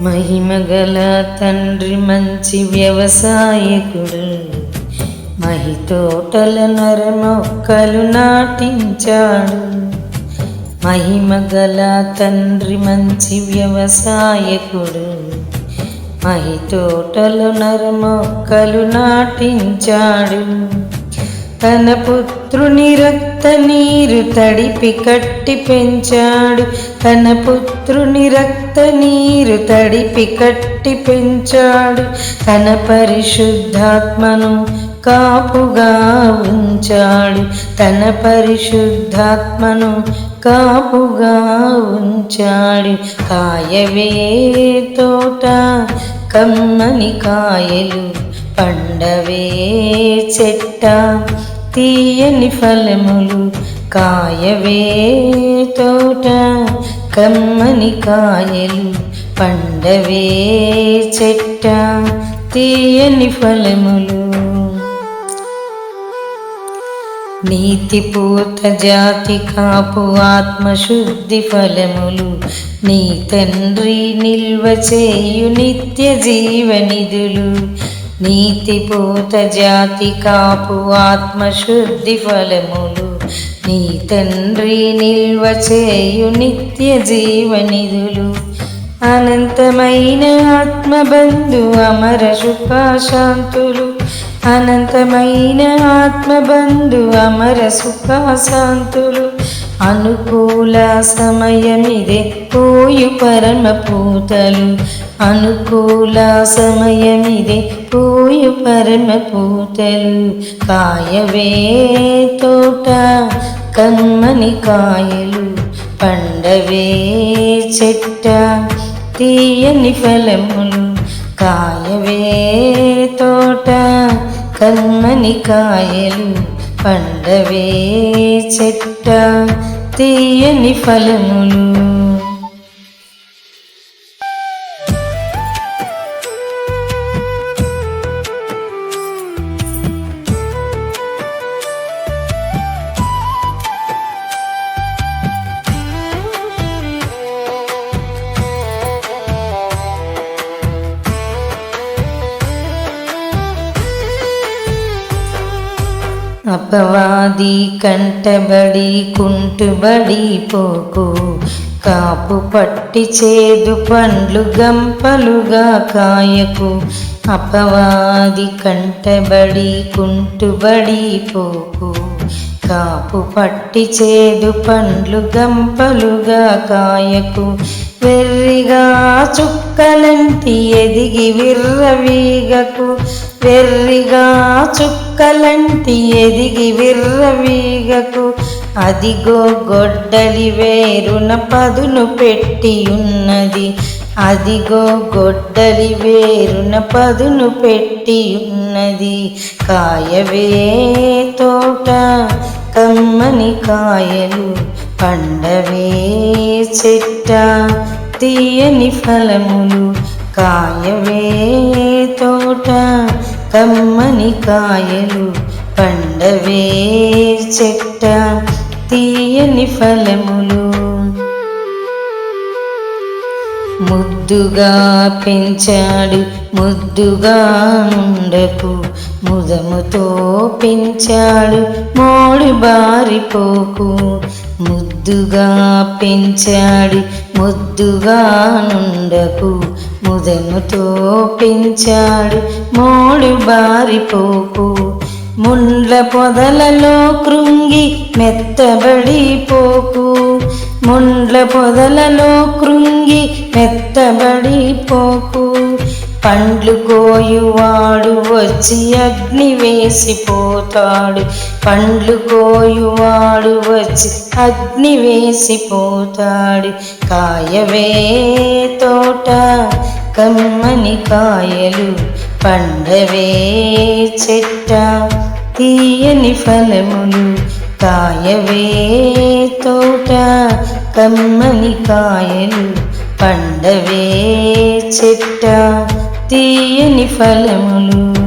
మహిమగల తండ్రి మంచి వ్యవసాయకుడు. మహి తోటల నరమొక్కలు నాటించాడు. మహిమగల తండ్రి మంచి వ్యవసాయకుడు. మహి తోటలు నరమొక్కలు నాటించాడు. తన పుత్రుని రక్త నీరు తడిపి కట్టి పెంచాడు. తన పుత్రుని రక్త నీరు తడిపి కట్టి పెంచాడు. తన పరిశుద్ధాత్మను కాపుగా ఉంచాడు. తన పరిశుద్ధాత్మను కాపుగా ఉంచాడు. కాయవే తోట కమ్మని కాయలు పండవే చెట్ట. తీయని ఫలములు కాయవే తోట కమ్మని కాయలు పండవే చెట్ట తీయని ఫలములు. నీతిపూత జాతి కాపు ఆత్మశుద్ధి ఫలములు నీ తండ్రి నిల్వ చేయు నిత్య జీవనిధులు. నీతిపూత జాతి కాపు ఆత్మశుద్ధి ఫలములు. నీ తండ్రి నిల్వ చేయు నిత్య జీవనిధులు. అనంతమైన ఆత్మబంధు అమర సుఖాశాంతులు. అనంతమైన ఆత్మబంధు అమర సుఖాశాంతులు. అనుకూల సమయమిదే పోయు పరమ పూతలు అనుకూల సమయమిదే పోయు పరమ పూతలు కాయవే తోట కమ్మని కాయలు పండవే చెట్ట తీయని ఫలములు. కాయవే తోట కమ్మని కాయలు పండవే చెట్ట తీయని ఫలములు. అపవాది కంటబడి కుంటుబడి పోకు. కాపు పట్టి చేదు పండ్లు గంపలుగా కాయకు. అపవాది కంటబడి కుంటుబడి పోకు. కాపు పట్టి చేదు పండ్లు గంపలుగా కాయకు. వెర్రిగా చుక్కలంటి ఎదిగి విర్రవీగకు. వెర్రిగా చుక్కలంటి ఎదిగి విర్రవీగకు అదిగో గొడ్డలి వేరున పదును పెట్టి ఉన్నది అదిగో గొడ్డలి వేరున పదును పెట్టి ఉన్నది కాయవే తోట కమ్మని కాయలు పండవే చెట్ట తీయని ఫలములు కాయవే తోట కమ్మని కాయలు పండవే చెట్ట తీయని ఫలములు. ముద్దుగా పెంచాడు ముద్దుగా ఉండకు ముదముతో పెంచాడు మోడి బారిపోకు. ముద్దుగా పెంచాడు ముద్దుగా నుండకు ముదముతో పెంచాడు మోడు బారిపోకు. ముండ్ల పొదలలో కృంగి మెత్తబడిపోకు ముండ్ల పొదలలో కృంగి మెత్తబడిపోకు పండ్లు కోయువాడు వచ్చి అగ్ని వేసిపోతాడు పండ్లు కోయువాడు వచ్చి అగ్ని వేసిపోతాడు కాయవే తోట కమ్మని కాయలు పండవే చెట్ట తీయని ఫలములు కాయవే తోట కమ్మని కాయలు పండవే చెట్ట. తీయని ఫలములు.